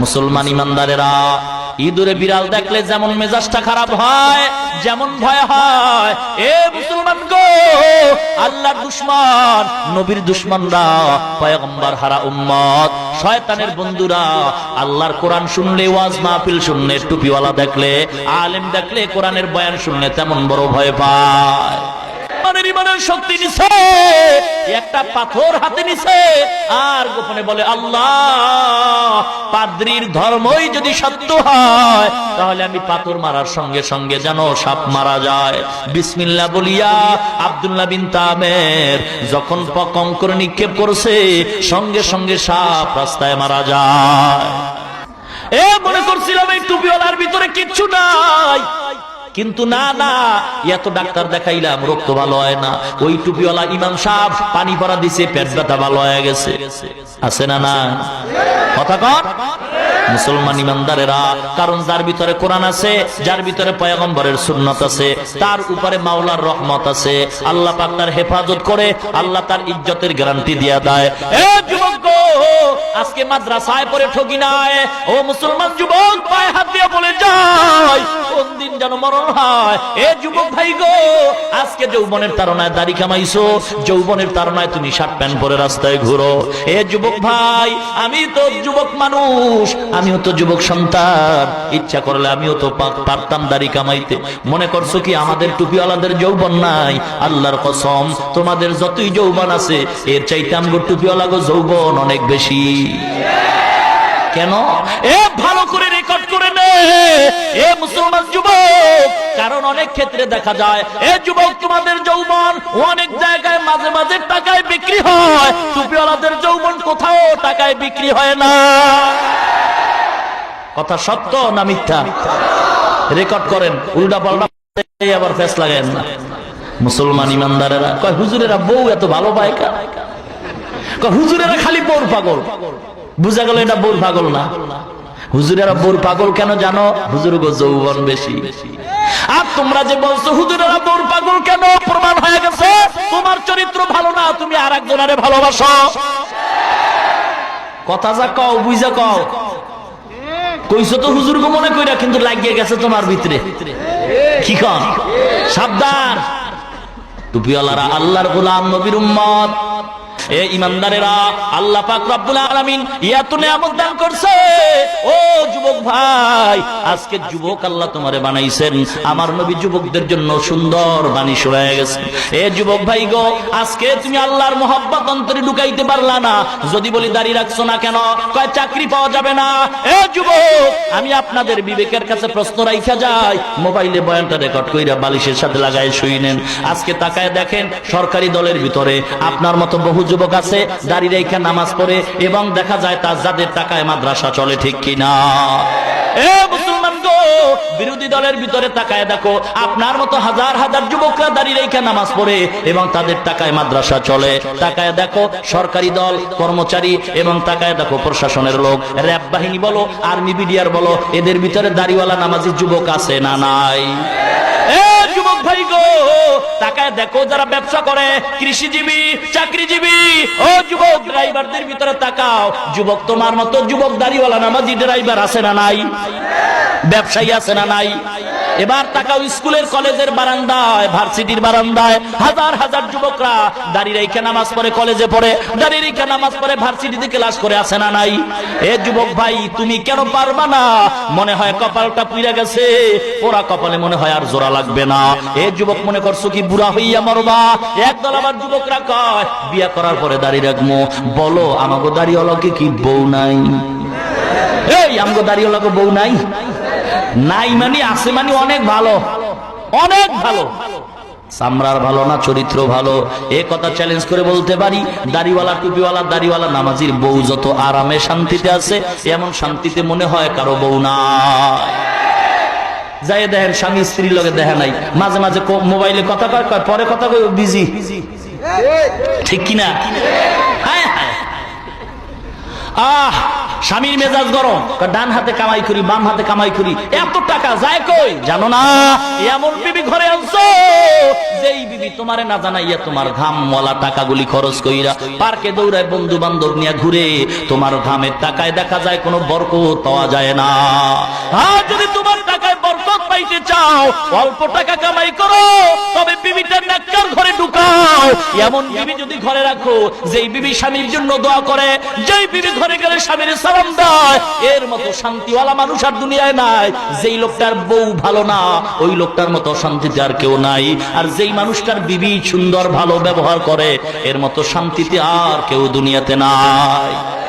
মুসলমান ইমানদারেরা, ইঁদুরে বিড়াল দেখলে যেমন মেজাজটা খারাপ হয়, যেমন ভয় হয়, এ মুসলমান গো, আল্লাহর দুশ্মন, নবীর দুশ্মনরা, পয়গম্বর হারা উম্মত, শয়তানের বন্ধুরা, আল্লাহর কোরআন শুনলে ওয়াজ মাহফিল শুনলে, টুপিওয়ালা দেখলে, আলেম দেখলে কোরআনের বয়ান শুনলে তেমন বড় ভয় পায়। ইমানের ইমানের শক্তি নিছে, একটা পাথর হাতে নিছে, আর গোপনে বলে, আল্লাহ, পাদ্রির ধর্মই যদি সত্য হয়, তাহলে আমি পাথর মারার সঙ্গে সঙ্গে যেন সাপ মারা যায়। বিসমিল্লাহ বলিয়া আব্দুল্লাহ বিন তামের যখন কঙ্কর নিক্ষেপ করছে, সঙ্গে সঙ্গে সাপ রাস্তায় মারা যায়। এ মনে করছিলাম এই টুপিওয়ালার ভিতরে কিচ্ছু নাই। কিন্তু না না, এত ডাক্তার দেখাইলাম রক্ত ভালো হয় না। ওই টুপিওয়ালা ইমাম সাহেব পানি পরা দিছে, পেট ব্যথা ভালো হয়ে গেছে। আছে না না কথা কর মুসলমান ইমানদারেরা, কারণ যার ভিতরে কোরআন আছে, যার ভিতরে পয়গম্বরের সুন্নত আছে, তার উপরে মাওলার রহমত আছে। আল্লাহ পাক তার হেফাজত করে, আল্লাহ তার ইজ্জতের গ্যারান্টি দিয়া দেয়। আজকে মাদ্রাসায় পড়ে ঠকি নাই। ও মুসলমান যুবক, পায়ে হাত দিয়ে বলে যায় কোন দিন যেন মরণ হয়? এ যুবক ভাই গো, আজকে যৌবনের তারনায় দাড়ি কামাইছো যৌবনের তারনায় তুমি শার্ট প্যান্ট পরে রাস্তায় ঘুরো। এ যুবক ভাই, আমি তো যুবক মানুষ, আমিও তো যুবক সন্তান। ইচ্ছা করলে আমিও তো পারতাম দাড়ি কামাইতে মনে করছ কি আমাদের টুপিওয়ালাদের যৌবন নাই? আল্লাহর কসম, তোমাদের যতই যৌবন আছে, এর চাইতে আমগো টুপিওয়ালা গো যৌবন অনেক বেশি। কেন? এ ভালো করে নে। এ মুসলমান যুবক, কারণ অনেক ক্ষেত্রে দেখা যায়, এ যুবক তোমাদের যৌবন অনেক জায়গায় মাঝে মাঝে টাকায় বিক্রি হয়। টুপিওয়ালাদের যৌবন কোথাও টাকায় বিক্রি হয় না। কথা সত্য না মিথ্যা? রেকর্ড করেন, উল্টা পাল্টা আবার ফেস লাগায়েন না মুসলমান ইমানদারেরা, কয়, হুজুরেরা বউ এত ভালো পায় হুজুরেরা খালি বউর পাগল। বুঝা গেল এটা বউর পাগল না। হুজুরেরা বউর পাগল কেন জানো? হুজুর গো, যৌবন বেশি। আর তোমরা যে বলছো হুজুরেরা বউর পাগল কেন? প্রমাণ হয়ে গেছে। তোমার চরিত্র ভালো না, তুমি আর একজনারে ভালোবাসো। কথা যা কও, বুঝা কও। কইছো তো হুজুর গো, মনে কইরা কিন্তু লাগিয়ে গেছে তোমার ভিতরে। কি কন? সাবধান। টুপিওয়ালারা, আল্লাহর গোলাম নবীর উম্মত। এ ইমানদারেরা, আল্লাহ পাক রব্বুল আলামিন ইয়াত নিয়ামত দান করছে। ও যুবক ভাই, আজকে যুবক আল্লাহ তোমারে বানাইছেন। আমার নবী যুবকদের জন্য সুন্দর বাণী শোনায় গেছে। এ যুবক ভাই গো, আজকে তুমি আল্লাহর মোহাব্বত অন্তরে ঢুকাইতে পারলা না। যদি বলি দাঁড়িয়ে রাখছো না কেন? কয়, চাকরি পাওয়া যাবে না। এ যুবক, আমি আপনাদের বিবেকের কাছে প্রশ্ন রাইখা যাই। মোবাইলে বয়ানটা রেকর্ড কইরা বালিশের সাথে লাগায় শুই নেন। আজকে তাকায় দেখেন, সরকারি দলের ভিতরে আপনার মতো বহু যুবক আছে, দাঁড়িয়ে রেখে নামাজ পড়ে, এবং দেখা যায় তার যাদের টাকায় মাদ্রাসা চলে, ঠিক কিনা। এ মুসলমান গো, বিরোধী দলের ভিতরে তাকায় দেখো, আপনার মতো হাজার হাজার যুবকরা দাঁড়িয়ে রেখে নামাজ পড়ে এবং তাদের টাকায় মাদ্রাসা চলে। তাকায় দেখো, সরকারি দল, কর্মচারী এবং তাকায় দেখো, প্রশাসনের লোক। র্যাব বাহিনী বলো, আর্মি বিডিআর বলো, এদের ভিতরে দাড়িওয়ালা নামাজি যুবক আছে না নাই? এ যুবক দেখো যারা ব্যবসা করে, কৃষিজীবী, চাকরিজীবী। ও যুবক ড্রাইভারদের ভিতরে তাকাও। যুবক তোমার মতো যুবক দাড়িওয়ালা নামাজি ড্রাইভার আছে না নাই? ব্যবসায়ী আছে না নাই? এবার তাকাও স্কুলের কলেজের বারান্দায়, ভার্সিটির বারান্দায়। হাজার হাজার যুবকরা দাঁড়িয়ে রেখে নামাজ পড়ে, কলেজে পড়ে, দাঁড়িয়ে রেখে নামাজ পড়ে, ভার্সিটিতে ক্লাস করে আসে না নাই। এ যুবক ভাই, তুমি কেন পারবা না? মনে হয় কপালটা পুড়ে গেছে। ওরা কপালে মনে হয় আর জোড়া লাগবে না। এ যুবক মনে করছ কি বুড়া হইয়া মরবা? একদল আবার যুবকরা কয়, বিয়া করার পরে দাঁড়িয়ে রাখব বলো আমাকে দাঁড়িয়ে অলকে কি বউ নাই? এই, আমগো দাঁড়িয়ে অলকে বউ নাই? নাই মানে আছে মানে অনেক ভালো। অনেক ভালো। সামরার ভালো না, চরিত্র ভালো। এ কথা চ্যালেঞ্জ করে বলতে পারি, দাড়িওয়ালা, টুপিওয়ালা, দাড়িওয়ালা নামাজির বউ যত আরামে শান্তিতে আছে, এমন শান্তিতে মনে হয় কারও বউ না যাই দেখেন, স্বামী স্ত্রীর লগে দেখা নাই। মাঝে মাঝে মোবাইলে কথা কয় পরে কথা কয়, বিজি। ঠিক কিনা? হায় হায়। আহ! স্বামীর মেজাজ গরম ডান হাতে কামাই করি, বাম হাতে কামাই করি, এত টাকা যায় কই? জানো না? এমন বিবি ঘরে আনছো, যেই বিবি তোমারে না জানাইয়া তোমার ঘাম মলা টাকাগুলি খরচ কইরা পার্কে দৌড়ায় বন্ধু বান্ধব নিয়ে ঘুরে, তোমার ঘামের টাকায় দেখা যায় কোনো বরকত পাওয়া যায় না। আর যদি তোমার টাকায় বরকত পাইতে চাও, অল্প টাকা কামাই করো, তবে বিবিটা নাক্কার ঘরে ঢুকাও। এমন বিবি যদি ঘরে রাখো, যেই বিবি স্বামীর জন্য দোয়া করে, যেই বিবি ঘরে গেলে স্বামীর সালাম দেয়, এর মতো শান্তিওয়ালা মানুষ আর দুনিয়ায় নাই। যেই লোকটার বউ ভালো না, ওই লোকটার মতো শান্তিতে আর কেউ নাই। আর যেই মানুষটার বিবি সুন্দর, ভালো ব্যবহার করে, এর মতো শান্তিতে আর কেউ দুনিয়াতে নাই।